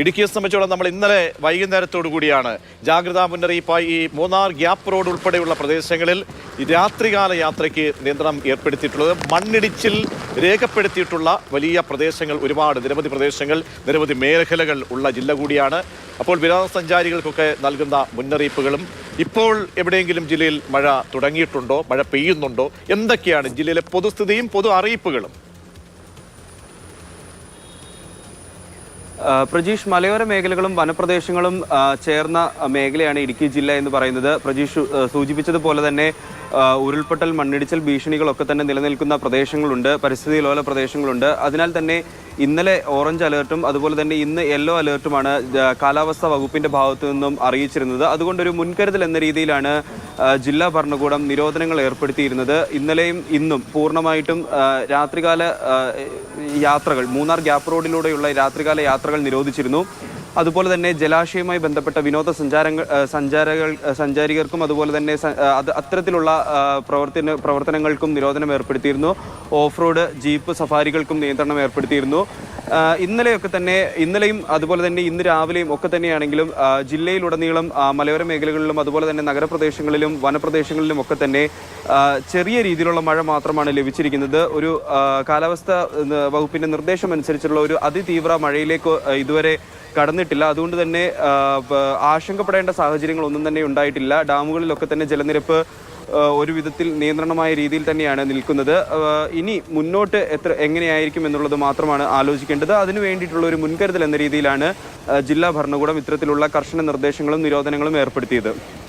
ഇടുക്കിയെ സംബന്ധിച്ചോളം നമ്മൾ ഇന്നലെ വൈകുന്നേരത്തോടു കൂടിയാണ് ജാഗ്രതാ മുന്നറിയിപ്പായി ഈ മൂന്നാർ ഗ്യാപ്പ് റോഡ് ഉൾപ്പെടെയുള്ള പ്രദേശങ്ങളിൽ രാത്രികാല യാത്രയ്ക്ക് നിയന്ത്രണം ഏർപ്പെടുത്തിയിട്ടുള്ളത്. മണ്ണിടിച്ചിൽ രേഖപ്പെടുത്തിയിട്ടുള്ള വലിയ പ്രദേശങ്ങൾ ഒരുപാട്. നിരവധി പ്രദേശങ്ങൾ നിരവധി മേഖലകൾ ഉള്ള ജില്ല കൂടിയാണ്. അപ്പോൾ വിനോദസഞ്ചാരികൾക്കൊക്കെ നൽകുന്ന മുന്നറിയിപ്പുകളും ഇപ്പോൾ എവിടെയെങ്കിലും ജില്ലയിൽ മഴ തുടങ്ങിയിട്ടുണ്ടോ? മഴ പെയ്യുന്നുണ്ടോ? എന്തൊക്കെയാണ് ജില്ലയിലെ പൊതുസ്ഥിതിയും പൊതു അറിയിപ്പുകളും? പ്രജീഷ് മലയോര മേഖലകളും വനപ്രദേശങ്ങളും ചേർന്ന മേഖലയാണ് ഇടുക്കി ജില്ല എന്ന് പറയുന്നത്. പ്രജീഷ് സൂചിപ്പിച്ചതുപോലെ തന്നെ ഉരുൾപൊട്ടൽ മണ്ണിടിച്ചൽ ഭീഷണികളൊക്കെ തന്നെ നിലനിൽക്കുന്ന പ്രദേശങ്ങളുണ്ട്. പരിസ്ഥിതി ലോല പ്രദേശങ്ങളുണ്ട്. അതിനാൽ തന്നെ ഇന്നലെ ഓറഞ്ച് അലേർട്ടും അതുപോലെ തന്നെ ഇന്ന് യെല്ലോ അലേർട്ടുമാണ് കാലാവസ്ഥാ വകുപ്പിന്റെ ഭാഗത്തു നിന്നും അറിയിച്ചിരുന്നത്. അതുകൊണ്ടൊരു മുൻകരുതൽ എന്ന രീതിയിലാണ് ജില്ലാ ഭരണകൂടം നിരോധനങ്ങൾ ഏർപ്പെടുത്തിയിരുന്നത്. ഇന്നലെയും ഇന്നും പൂർണമായിട്ടും രാത്രികാല യാത്രകൾ മൂന്നാർ ഗ്യാപ്പ് റോഡിലൂടെയുള്ള രാത്രികാല യാത്രകൾ നിരോധിച്ചിരുന്നു. അതുപോലെ തന്നെ ജലാശയവുമായി ബന്ധപ്പെട്ട വിനോദ സഞ്ചാരങ്ങൾ സഞ്ചാരകൾ സഞ്ചാരികർക്കും അതുപോലെ തന്നെ അത് അത്തരത്തിലുള്ള പ്രവർത്തന പ്രവർത്തനങ്ങൾക്കും നിരോധനം ഏർപ്പെടുത്തിയിരുന്നു. ഓഫ് റോഡ് ജീപ്പ് സഫാരികൾക്കും നിയന്ത്രണം ഏർപ്പെടുത്തിയിരുന്നു. ഇന്നലെയൊക്കെ തന്നെ ഇന്നലെയും അതുപോലെ തന്നെ ഇന്ന് രാവിലെയും ഒക്കെ തന്നെയാണെങ്കിലും ജില്ലയിലുടനീളം മലയോര മേഖലകളിലും അതുപോലെ തന്നെ നഗരപ്രദേശങ്ങളിലും വനപ്രദേശങ്ങളിലും ഒക്കെ തന്നെ ചെറിയ രീതിയിലുള്ള മഴ മാത്രമാണ് ലഭിച്ചിരിക്കുന്നത്. ഒരു കാലാവസ്ഥ വകുപ്പിന്റെ വകുപ്പിന്റെ നിർദ്ദേശം അനുസരിച്ചുള്ള ഒരു അതിതീവ്ര മഴയിലേക്ക് ഇതുവരെ കടന്നിട്ടില്ല. അതുകൊണ്ട് തന്നെ ആശങ്കപ്പെടേണ്ട സാഹചര്യങ്ങളൊന്നും തന്നെ ഉണ്ടായിട്ടില്ല. ഡാമുകളിലൊക്കെ തന്നെ ജലനിരപ്പ് ഒരു വിധത്തിൽ നിയന്ത്രണമായ രീതിയിൽ തന്നെയാണ് നിൽക്കുന്നത്. ഇനി മുന്നോട്ട് എത്ര എങ്ങനെയായിരിക്കും എന്നുള്ളത് മാത്രമാണ് ആലോചിക്കേണ്ടത്. അതിനു വേണ്ടിയിട്ടുള്ള ഒരു മുൻകരുതൽ എന്ന രീതിയിലാണ് ജില്ലാ ഭരണകൂടം ഇത്തരത്തിലുള്ള കർശന നിർദ്ദേശങ്ങളും നിരോധനങ്ങളും ഏർപ്പെടുത്തിയത്.